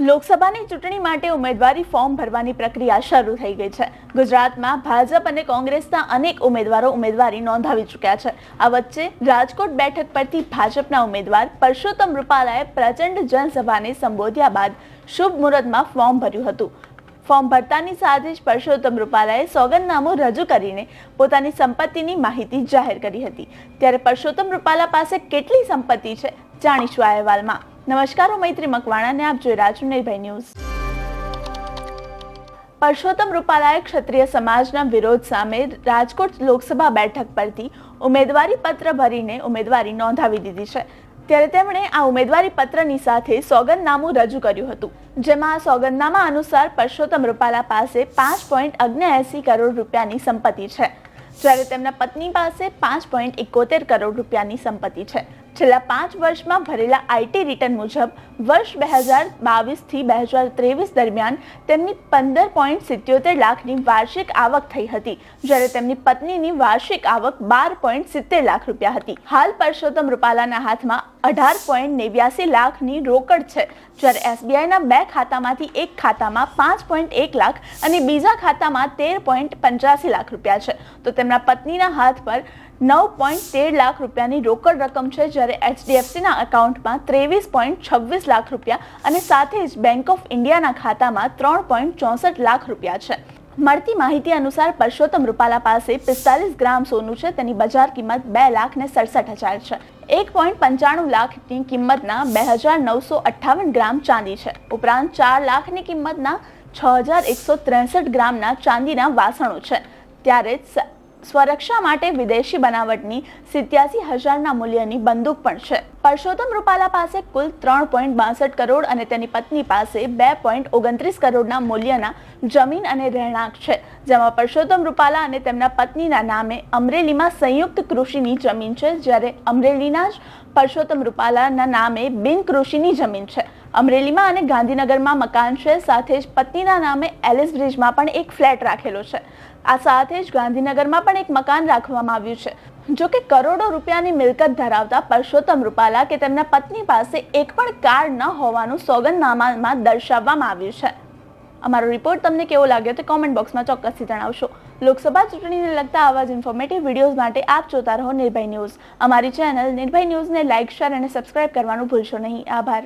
લોકસભાની ચૂંટણી માટે ઉમેદવારી ફોર્મ ભરવાની પ્રક્રિયા શરૂ થઈ ગઈ છે. ગુજરાતમાં ભાજપ અને કોંગ્રેસના અનેક ઉમેદવારો ઉમેદવારી નોંધાવી ચૂક્યા છે. આ વચ્ચે રાજકોટ બેઠક પરથી ભાજપના ઉમેદવાર પરસોત્તમ રૂપાલાએ પ્રચંડ જનસભાને સંબોધ્યા બાદ શુભ મુહૂર્તમાં ફોર્મ ભર્યું હતું. ફોર્મ ભરતાની સાથે જ પરસોત્તમ રૂપાલાએ સોગંદનામું રજૂ કરીને પોતાની સંપત્તિની માહિતી જાહેર કરી હતી. ત્યારે પરસોત્તમ રૂપાલા પાસે કેટલી સંપત્તિ છે? જાણીશું આ અહેવાલમાં. નમસ્કાર, હું મૈત્રી મકવાણાને આપ જોઈ રહ્યા છો નિર્ભય ન્યૂઝ. પરસોત્તમ રૂપાલાએ ક્ષત્રિય સમાજના વિરોધ સામે રાજકોટ લોકસભા બેઠક પરથી ઉમેદવારી પત્ર ભરીને ઉમેદવારી નોંધાવી દીધી છે. ત્યારે તેમણે આ ઉમેદવારી પત્રની સાથે સોગંદનામું રજૂ કર્યું હતું, જેમાં આ સોગંદનામા અનુસાર પરસોત્તમ રૂપાલા પાસે પાંચ પોઈન્ટ અગ્નેએસી કરોડ રૂપિયાની સંપત્તિ છે, જ્યારે તેમના પત્ની પાસે પાંચ પોઈન્ટ એકોતેર કરોડ રૂપિયાની સંપત્તિ છે. છેલ્લા પાંચ વર્ષમાં ભરેલા આઈટી રિટર્ન મુજબ વર્ષ બે હજાર બાવીસથી બે હજાર ત્રેવીસ દરમિયાન તેમની પંદર પોઈન્ટ સિત્યોતેર લાખની વાર્ષિક આવક થઈ હતી, જ્યારે તેમની પત્નીની વાર્ષિક આવક બાર પોઈન્ટ સિત્તેર લાખ રૂપિયા હતી. હાલ પરસોત્તમ રૂપાલાના હાથમાં અઢાર પોઈન્ટ નેવ્યાસી લાખની રોકડ છે, જ્યારે એસબીઆઈના બે ખાતામાંથી એક ખાતામાં પાંચ પોઈન્ટ એક લાખ અને બીજા ખાતામાં તેર પોઈન્ટ પંચ્યાસી લાખ રૂપિયા છે. તો તેમના પત્નીના હાથ પર નવ પોઈન્ટ તેર લાખ રૂપિયાની રોકડ રકમ છે જ્યારે એચડીએફસીના એકાઉન્ટમાં ત્રેવીસ પોઈન્ટ છવ્વીસ લાખ રૂપિયા અને સાથે જ બેંક ઓફ ઇન્ડિયાના ખાતામાં ત્રણ પોઈન્ટ ચોસઠ લાખ રૂપિયા છે. મળતી માહિતી અનુસાર પરસોત્તમ રૂપાલા પાસે પિસ્તાલીસ ગ્રામ સોનું છે. તેની બજાર કિંમત બે લાખ ને સડસઠ હજાર છે. એક પોઈન્ટ પંચાણું લાખની કિંમતના બે હજાર નવસો અઠ્ઠાવન ગ્રામ ચાંદી છે. ઉપરાંત ચાર લાખની કિંમતના છ હજાર એકસો ત્રેસઠ ગ્રામના ચાંદીના વાસણો છે. ત્યારે સ્વરક્ષા માટે વિદેશી બનાવટની સિત્યાસી હજારના મૂલ્યની બંદૂક પણ છે. પરસોત્તમ રૂપાલા પાસે કુલ ત્રણ પોઈન્ટ બાસઠ કરોડ અને તેની પત્ની પાસે બે પોઈન્ટ ઓગણત્રીસ કરોડના મૂલ્યના જમીન અને રહેણાંક છે, જેમાં પરસોત્તમ રૂપાલા અને તેમના પત્નીના નામે અમરેલીમાં સંયુક્ત કૃષિની જમીન છે, જ્યારે અમરેલીના જ પરસોત્તમ રૂપાલાના નામે બિન કૃષિની જમીન છે. અમરેલીમાં અને ગાંધીનગરમાં મકાન છે. સાથે જ પત્નીના નામે એલિસ બ્રિજમાં પણ એક ફ્લેટ રાખેલો છે. આ સાથે જ ગાંધીનગરમાં પણ એક મકાન રાખવામાં આવ્યું છે. જો કે કરોડો રૂપિયાની મિલકત ધરાવતા પરસોત્તમ રૂપાલા કે તેમના પત્ની પાસે એક પણ કાર ન હોવાનું સોગંદનામામાં દર્શાવવામાં આવ્યું છે. અમારો રિપોર્ટ તમને કેવો લાગ્યો તે કોમેન્ટ બોક્સમાં ચોક્કસથી જણાવશો. લોકસભા ચૂંટણીને લગતા આવા જ ઇન્ફોર્મેટિવ વિડીયોઝ માટે આપ જોતા રહો નિર્ભય ન્યૂઝ. અમારી ચેનલ નિર્ભય ન્યૂઝને લાઇક શેર અને સબસ્ક્રાઇબ કરવાનું ભૂલશો નહીં. આભાર.